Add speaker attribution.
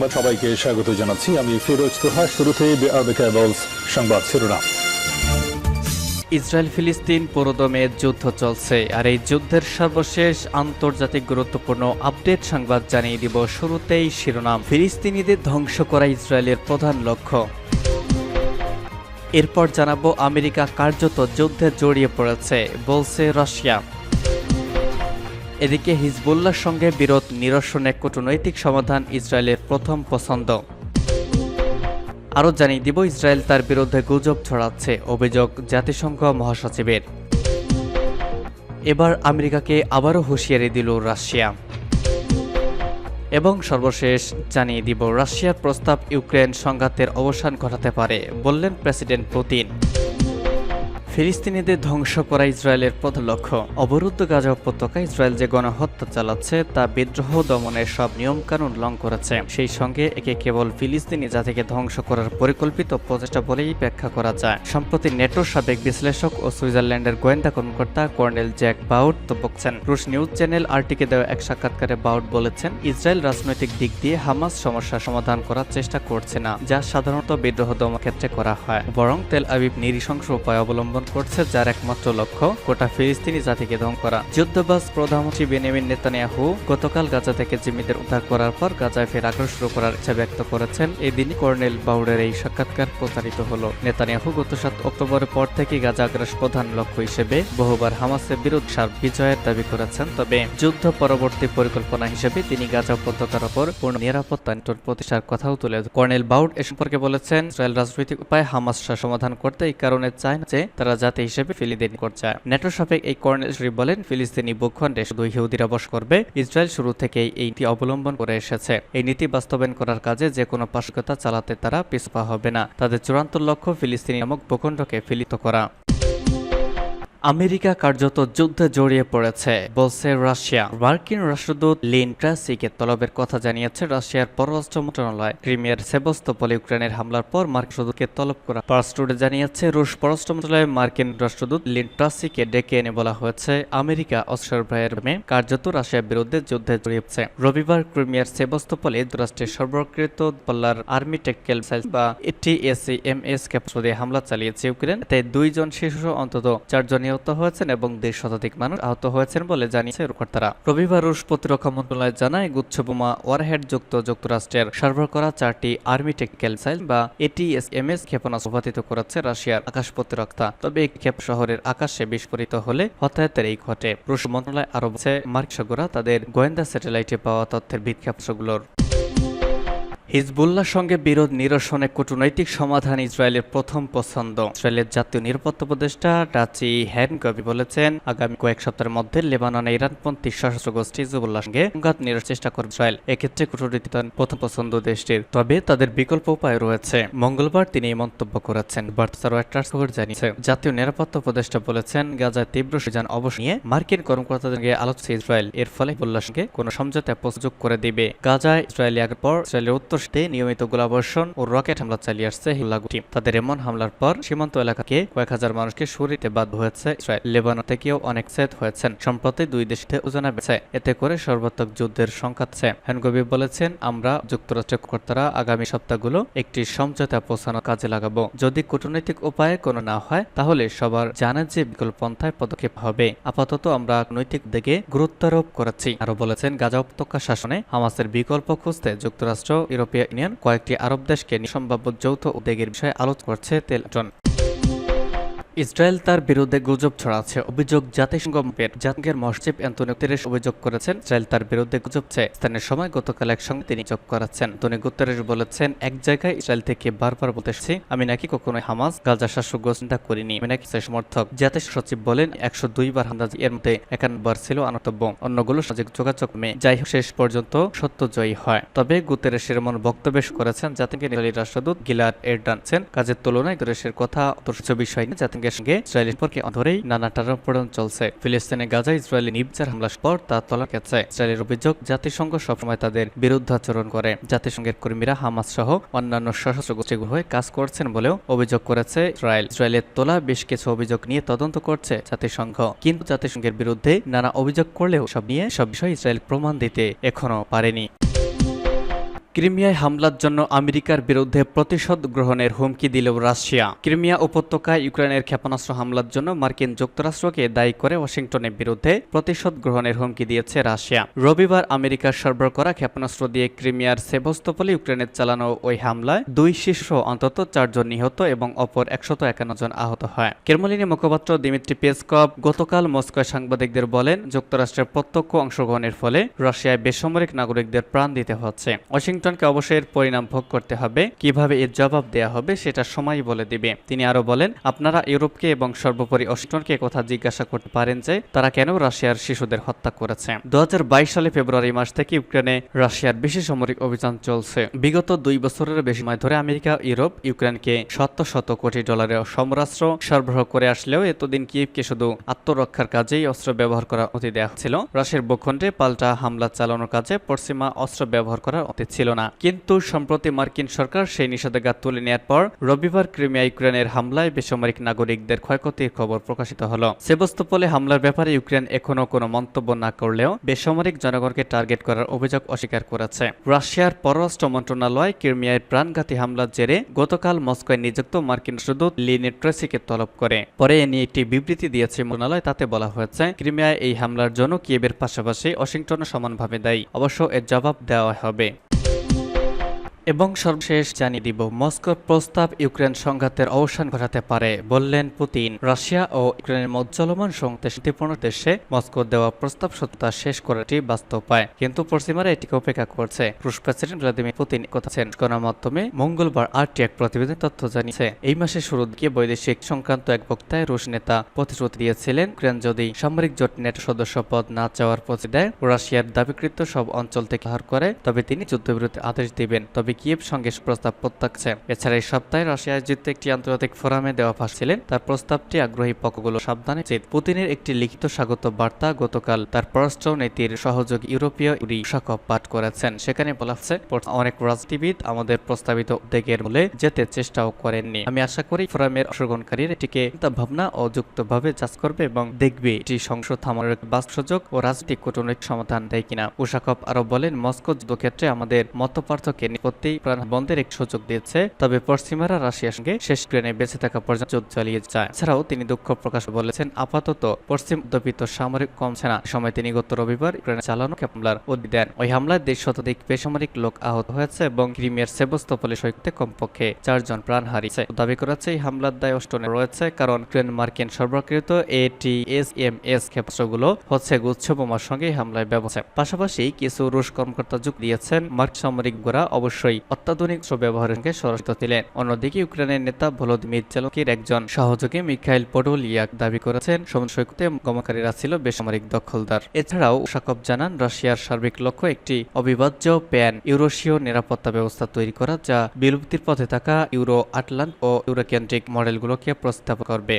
Speaker 1: সংবাদ সবাইকে স্বাগত জানাচ্ছি আমি ফিরোজ তোহা শুরুতে সংবাদ শিরোনাম ইসরায়েল ফিলিস্তিন পুরোদমে যুদ্ধ চলছে আর এই যুদ্ধের সর্বশেষ আন্তর্জাতিক গুরুত্বপূর্ণ আপডেট সংবাদ জানিয়ে দিব শুরুতেই শিরোনাম ফিলিস্তিনিদের ধ্বংস করা ইসরায়েলের প্রধান লক্ষ্য এরপর জানাবো আমেরিকা কার্যত যুদ্ধে জড়িয়ে পড়েছে বলছে রাশিয়া এদিকে হিজবুল্লার সঙ্গে বিরোধ নিরসনে কূটনৈতিক সমাধান ইসরায়েলের প্রথম পছন্দ আরও জানিয়ে দিব ইসরায়েল তার বিরুদ্ধে গুজব ছড়াচ্ছে অভিযোগ জাতিসংঘ মহাসচিবের এবার আমেরিকাকে আবারও হুঁশিয়ারি দিল রাশিয়া এবং সর্বশেষ জানিয়ে দিব রাশিয়ার প্রস্তাব ইউক্রেন সংঘাতের অবসান ঘটাতে পারে বললেন প্রেসিডেন্ট পুতিন ফিলিস্তিনিদের ধ্বংস করা ইসরায়েলের প্রধান লক্ষ্য অবরুদ্ধ গাজা উপত্যকা ইসরায়েল যে গণহত্যা চালাচ্ছে তা বিদ্রোহ দমনের সব নিয়মকানুন লং করেছে সেই সঙ্গে একে কেবল ফিলিস্তিনি জাতিকে ধ্বংস করার পরিকল্পিত প্রচেষ্টা বলেই ব্যাখ্যা করা যায় সম্প্রতি নেটোর সাবেক বিশ্লেষক ও সুইজারল্যান্ডের গোয়েন্দা কর্মকর্তা কর্নেল জ্যাক বাউট তো বলছেন রুশ নিউজ চ্যানেল আরটিকে দেওয়া এক সাক্ষাৎকারে বাউট বলেছেন ইসরায়েল রাজনৈতিক দিক দিয়ে হামাস সমস্যা সমাধান করার চেষ্টা করছে না যা সাধারণত বিদ্রোহ দমন ক্ষেত্রে করা হয় বরং তেল আবিব নিরিশংস উপায় অবলম্বন লঙ্ঘন করছে যার একমাত্র লক্ষ্য গোটা ফিলিস্তিনি জাতিকে ধ্বংস করা যুদ্ধবাস প্রধানমন্ত্রী বেনিমিন নেতানিয়াহু গতকাল গাজা থেকে জিম্মিদের উদ্ধার করার পর গাজায় ফের আগ্রহ শুরু করার ইচ্ছা ব্যক্ত করেছেন এদিন কর্নেল বাউডের এই সাক্ষাৎকার প্রচারিত হল নেতানিয়াহু গত সাত অক্টোবরের পর থেকে গাজা আগ্রাস প্রধান লক্ষ্য হিসেবে বহুবার হামাসের বিরুদ্ধে সার বিজয়ের দাবি করেছেন তবে যুদ্ধ পরবর্তী পরিকল্পনা হিসেবে তিনি গাজা উপত্যকার ওপর পূর্ণ নিরাপত্তা নিয়ন্ত্রণ প্রতিষ্ঠার কথাও তুলে কর্নেল বাউড এ সম্পর্কে বলেছেন ইসরায়েল রাজনৈতিক উপায় হামাস সমাধান করতে এই কারণে চায় না যে তারা তারা জাতি হিসেবে ফিলিস্তিন করছে নেটো সাবেক এই কর্নেল শরীফ বলেন ফিলিস্তিনি ভূখণ্ডে শুধু ইহুদিরা বস করবে ইসরায়েল শুরু থেকেই এই নীতি অবলম্বন করে এসেছে এই নীতি বাস্তবায়ন করার কাজে যে কোনো পাশকতা চালাতে তারা পিছপা হবে না তাদের চূড়ান্ত লক্ষ্য ফিলিস্তিনি নামক ভূখণ্ডকে ফিলিত করা আমেরিকা কার্যত যুদ্ধে জড়িয়ে পড়েছে বলছে রাশিয়া মার্কিন রাষ্ট্রদূত লিন ট্রাসিকে তলবের কথা জানিয়েছে রাশিয়ার পররাষ্ট্র মন্ত্রণালয় ক্রিমিয়ার সেবস্তপলে ইউক্রেনের হামলার পর মার্কিন রাষ্ট্রদূতকে তলব করা পারাস্টুডে জানিয়েছে রুশ পররাষ্ট্র মন্ত্রণালয়ে মার্কিন রাষ্ট্রদূত লিন ট্রাসিকে ডেকে এনে বলা হয়েছে আমেরিকা অস্ত্র ভয়ের মে কার্যত রাশিয়ার বিরুদ্ধে যুদ্ধে জড়িয়েছে রবিবার ক্রিমিয়ার সেবস্তপলে যুক্তরাষ্ট্রের সর্বকৃত পল্লার আর্মি টেকেল সাইজ বা টিএসি এম এস হামলা চালিয়েছে ইউক্রেন এতে দুইজন শিশু অন্তত চারজন নিহত হয়েছেন এবং দেড় শতাধিক মানুষ আহত হয়েছেন বলে জানিয়েছে কর্তারা রবিবার রুশ প্রতিরক্ষা মন্ত্রণালয় জানায় গুচ্ছ বোমা ওয়ারহেড যুক্ত যুক্তরাষ্ট্রের সার্ভার করা চারটি আর্মি টেকনিক্যাল সাইল বা এটিএস এম এস ক্ষেপণাস্ত্র উৎপাদিত করেছে রাশিয়ার আকাশ প্রতিরক্ষা তবে এই ক্ষেপ শহরের আকাশে বিস্ফোরিত হলে হতাহতের এই ঘটে রুশ মন্ত্রণালয় আরো বলছে মার্কিন তাদের গোয়েন্দা স্যাটেলাইটে পাওয়া তথ্যের ভিত্তি ক্ষেপণাস্ত্রগুলোর হিজবুল্লার সঙ্গে বিরোধ নিরসনে কূটনৈতিক সমাধান ইসরায়েলের প্রথম পছন্দ ইসরায়েলের জাতীয় নিরাপত্তা উপদেষ্টা হ্যান হ্যানকবি বলেছেন আগামী কয়েক সপ্তাহের মধ্যে লেবাননে ইরানপন্থী সশস্ত্র গোষ্ঠী হিজবুল্লার সঙ্গে সংঘাত নিরার চেষ্টা করবে ইসরায়েল এক্ষেত্রে কূটনৈতিক প্রথম পছন্দ দেশটির তবে তাদের বিকল্প উপায় রয়েছে মঙ্গলবার তিনি এই মন্তব্য করেছেন বার্তা রয়টার্স খবর জানিয়েছে জাতীয় নিরাপত্তা উপদেষ্টা বলেছেন গাজায় তীব্র সুযান অবশ্য নিয়ে মার্কিন কর্মকর্তাদের সঙ্গে আলোচনা ইসরায়েল এর ফলে হিজবুল্লার সঙ্গে কোনো সমঝোতা প্রযোগ করে দিবে গাজায় ইসরায়েলি আগের পর ইসরায়েলের উত্তর তুরস্কে নিয়মিত গোলাবর্ষণ ও রকেট হামলা চালিয়ে আসছে হিল্লা গুটি তাদের এমন হামলার পর সীমান্ত এলাকাকে কয়েক হাজার মানুষকে সরিতে বাধ্য হয়েছে ইসরায়েল লেবানন থেকেও অনেক সেত হয়েছেন সম্প্রতি দুই দেশে উজানা বেছে এতে করে সর্বাত্মক যুদ্ধের সংখ্যাচ্ছে হ্যানগবি বলেছেন আমরা যুক্তরাষ্ট্রের কর্তারা আগামী সপ্তাহগুলো একটি সমঝোতা পৌঁছানোর কাজে লাগাব যদি কূটনৈতিক উপায়ে কোনো না হয় তাহলে সবার জানেন যে বিকল্প পন্থায় পদক্ষেপ হবে আপাতত আমরা নৈতিক দিকে গুরুত্বারোপ করেছি আরো বলেছেন গাজা উপত্যকা শাসনে হামাসের বিকল্প খুঁজতে যুক্তরাষ্ট্র ইউরোপ ইউরোপীয় ইউনিয়ন কয়েকটি আরব দেশকে সম্ভাব্য যৌথ উদ্যোগের বিষয়ে আলোচনা করছে তেল জন ইসরায়েল তার বিরুদ্ধে গুজব ছড়াচ্ছে অভিযোগ জাতিসংঘের জাতিসংঘের মসজিদ অ্যান্তনি গুতেরেস অভিযোগ করেছেন ইসরায়েল তার বিরুদ্ধে গুজব চেয়ে স্থানীয় সময় গতকাল এক সঙ্গে তিনি যোগ করাচ্ছেন তনি গুতেরেস বলেছেন এক জায়গায় ইসরায়েল থেকে বারবার বলতেছি আমি নাকি কখনো হামাস গাজা শাসক চিন্তা করিনি আমি নাকি সমর্থক জাতিস সচিব বলেন একশো দুই বার হামলা এর মধ্যে একান্ন ছিল আনতব্য অন্যগুলো সামাজিক যোগাযোগ মেয়ে যাই হোক শেষ পর্যন্ত সত্য জয়ী হয় তবে গুতেরেসের এমন বক্তব্য করেছেন জাতিকে ইসরায়েলি রাষ্ট্রদূত গিলার এর ডানছেন কাজের তুলনায় গুতেরেসের কথা বিষয় নিয়ে জাতি সঙ্গে সঙ্গে ইসরায়েলের সম্পর্কে অধরেই নানা টারপড়ন চলছে ফিলিস্তিনে গাজা ইসরায়েলি নিবচার হামলার পর তা তলা গেছে ইসরায়েলের অভিযোগ জাতিসংঘ সবসময় তাদের বিরুদ্ধ আচরণ করে জাতিসংঘের কর্মীরা হামাস সহ অন্যান্য সশস্ত্র গোষ্ঠীগুলো হয়ে কাজ করছেন বলেও অভিযোগ করেছে ইসরায়েল ইসরায়েলের তোলা বেশ কিছু অভিযোগ নিয়ে তদন্ত করছে জাতিসংঘ কিন্তু জাতিসংঘের বিরুদ্ধে নানা অভিযোগ করলেও সব নিয়ে সব বিষয়ে ইসরায়েল প্রমাণ দিতে এখনো পারেনি ক্রিমিয়ায় হামলার জন্য আমেরিকার বিরুদ্ধে প্রতিশোধ গ্রহণের হুমকি দিল রাশিয়া ক্রিমিয়া উপত্যকায় ইউক্রেনের ক্ষেপণাস্ত্র হামলার জন্য মার্কিন যুক্তরাষ্ট্রকে দায়ী করে ওয়াশিংটনের বিরুদ্ধে প্রতিশোধ গ্রহণের হুমকি দিয়েছে রাশিয়া রবিবার আমেরিকার সরবরাহ করা ক্ষেপণাস্ত্র দিয়ে ক্রিমিয়ার সেভস্তপলে ইউক্রেনের চালানো ওই হামলায় দুই শীর্ষ অন্তত চারজন নিহত এবং অপর একশত একান্ন জন আহত হয় কেরমলিনী মুখপাত্র দিমিত্রি পেসকপ গতকাল মস্কোয় সাংবাদিকদের বলেন যুক্তরাষ্ট্রের প্রত্যক্ষ অংশগ্রহণের ফলে রাশিয়ায় বেসামরিক নাগরিকদের প্রাণ দিতে হচ্ছে ওয়াশিংটন ওয়াশিংটনকে অবশ্যই এর পরিণাম ভোগ করতে হবে কিভাবে এর জবাব দেয়া হবে সেটা সময় বলে দিবে তিনি আরো বলেন আপনারা ইউরোপকে এবং সর্বোপরি ওয়াশিংটনকে কথা জিজ্ঞাসা করতে পারেন যে তারা কেন রাশিয়ার শিশুদের হত্যা করেছে দু সালে ফেব্রুয়ারি মাস থেকে ইউক্রেনে রাশিয়ার বেশি সামরিক অভিযান চলছে বিগত দুই বছরের বেশি সময় ধরে আমেরিকা ইউরোপ ইউক্রেনকে শত শত কোটি ডলারের সমরাস্ত্র সরবরাহ করে আসলেও এতদিন কিয়েভকে শুধু আত্মরক্ষার কাজেই অস্ত্র ব্যবহার করার অতি দেওয়া ছিল রাশিয়ার ভূখণ্ডে পাল্টা হামলা চালানোর কাজে পশ্চিমা অস্ত্র ব্যবহার করার অতি ছিল না কিন্তু সম্প্রতি মার্কিন সরকার সেই নিষেধাজ্ঞা তুলে নেওয়ার পর রবিবার ক্রিমিয়া ইউক্রেনের হামলায় বেসামরিক নাগরিকদের ক্ষয়ক্ষতির খবর প্রকাশিত হল সেবস্তপলে হামলার ব্যাপারে ইউক্রেন এখনও কোনো মন্তব্য না করলেও বেসামরিক জনগণকে টার্গেট করার অভিযোগ অস্বীকার করেছে রাশিয়ার পররাষ্ট্র মন্ত্রণালয় ক্রিমিয়ায় প্রাণঘাতী হামলার জেরে গতকাল মস্কোয় নিযুক্ত মার্কিন সুদূত লিনে ট্রেসিকে তলব করে পরে এ নিয়ে একটি বিবৃতি দিয়েছে মন্ত্রণালয় তাতে বলা হয়েছে ক্রিমিয়ায় এই হামলার জন্য কিয়েবের পাশাপাশি ওয়াশিংটনও সমানভাবে দায়ী অবশ্য এর জবাব দেওয়া হবে এবং সর্বশেষ জানিয়ে দিব মস্কোর প্রস্তাব ইউক্রেন সংঘাতের অবসান ঘটাতে পারে বললেন পুতিন রাশিয়া ও ইউক্রেনের মজ্জলমান সংতে শান্তিপূর্ণ দেশে মস্কোর দেওয়া প্রস্তাব সত্যতা শেষ করাটি বাস্তব পায় কিন্তু পশ্চিমারা এটিকে উপেক্ষা করছে রুশ প্রেসিডেন্ট ভ্লাদিমির পুতিন কথাছেন গণার মাধ্যমে মঙ্গলবার আরটি এক প্রতিবেদন তথ্য জানিয়েছে এই মাসের শুরু দিকে বৈদেশিক সংক্রান্ত এক বক্তায় রুশ নেতা প্রতিশ্রুতি দিয়েছিলেন ইউক্রেন যদি সামরিক জোট নেটো সদস্য পদ না চাওয়ার প্রতি দেয় রাশিয়ার দাবিকৃত সব অঞ্চল থেকে হার করে তবে তিনি যুদ্ধবিরতি আদেশ দিবেন তবে কিয়েভ সঙ্গে প্রস্তাব প্রত্যাখ্যান এছাড়া এই সপ্তাহে রাশিয়ায় যুক্ত একটি আন্তর্জাতিক ফোরামে দেওয়া ফাঁসছিলেন তার প্রস্তাবটি আগ্রহী পক্ষগুলো সাবধানে চেত পুতিনের একটি লিখিত স্বাগত বার্তা গতকাল তার পররাষ্ট্র নীতির সহযোগ ইউরোপীয় ইউরিশাকব পাঠ করেছেন সেখানে বলা হচ্ছে অনেক রাজনীতিবিদ আমাদের প্রস্তাবিত উদ্যোগের মূলে যেতে চেষ্টাও করেননি আমি আশা করি ফোরামের অংশগ্রহণকারীর এটিকে ভাবনা ও যুক্তভাবে চাষ করবে এবং দেখবে এটি সংসদ থামানোর বাস সুযোগ ও রাজনৈতিক কূটনৈতিক সমাধান দেয় কিনা উষাকপ আরো বলেন মস্কো যুদ্ধক্ষেত্রে আমাদের মত পার্থক্যের সত্যি প্রাণ বন্ধের এক সুযোগ দিয়েছে তবে পশ্চিমারা রাশিয়ার সঙ্গে শেষ ট্রেনে বেঁচে থাকা পর্যন্ত যুদ্ধ চালিয়ে যায় এছাড়াও তিনি দুঃখ প্রকাশ বলেছেন আপাতত পশ্চিম দপিত সামরিক কমছে না সময় তিনি গত রবিবার ইউক্রেনে চালানো হামলার উদ্দি দেন ওই হামলায় দেশ শতাধিক বেসামরিক লোক আহত হয়েছে এবং ক্রিমিয়ার সেবস্তপলে সৈকতে কমপক্ষে চারজন প্রাণ হারিয়েছে দাবি করেছে এই হামলার দায় অষ্টনে রয়েছে কারণ ইউক্রেন মার্কিন সর্বকৃত এটি এস এম এস ক্ষেপণাস্ত্রগুলো হচ্ছে গুচ্ছ বোমার সঙ্গে হামলায় ব্যবস্থা পাশাপাশি কিছু রুশ কর্মকর্তা যোগ দিয়েছেন মার্ক সামরিক গোড়া অবশ্যই অবশ্যই অত্যাধুনিক সঙ্গে স্বরাষ্ট্র ছিলেন অন্যদিকে ইউক্রেনের নেতা ভলোদিমির চালকের একজন সহযোগী মিখাইল ইয়াক দাবি করেছেন সমুদ্র সৈকতে গমনকারীরা ছিল বেসামরিক দখলদার এছাড়াও সাকব জানান রাশিয়ার সার্বিক লক্ষ্য একটি অবিভাজ্য প্যান ইউরোশীয় নিরাপত্তা ব্যবস্থা তৈরি করা যা বিলুপ্তির পথে থাকা ইউরো আটলান্ট ও ইউরোকেন্দ্রিক মডেলগুলোকে প্রস্তাব করবে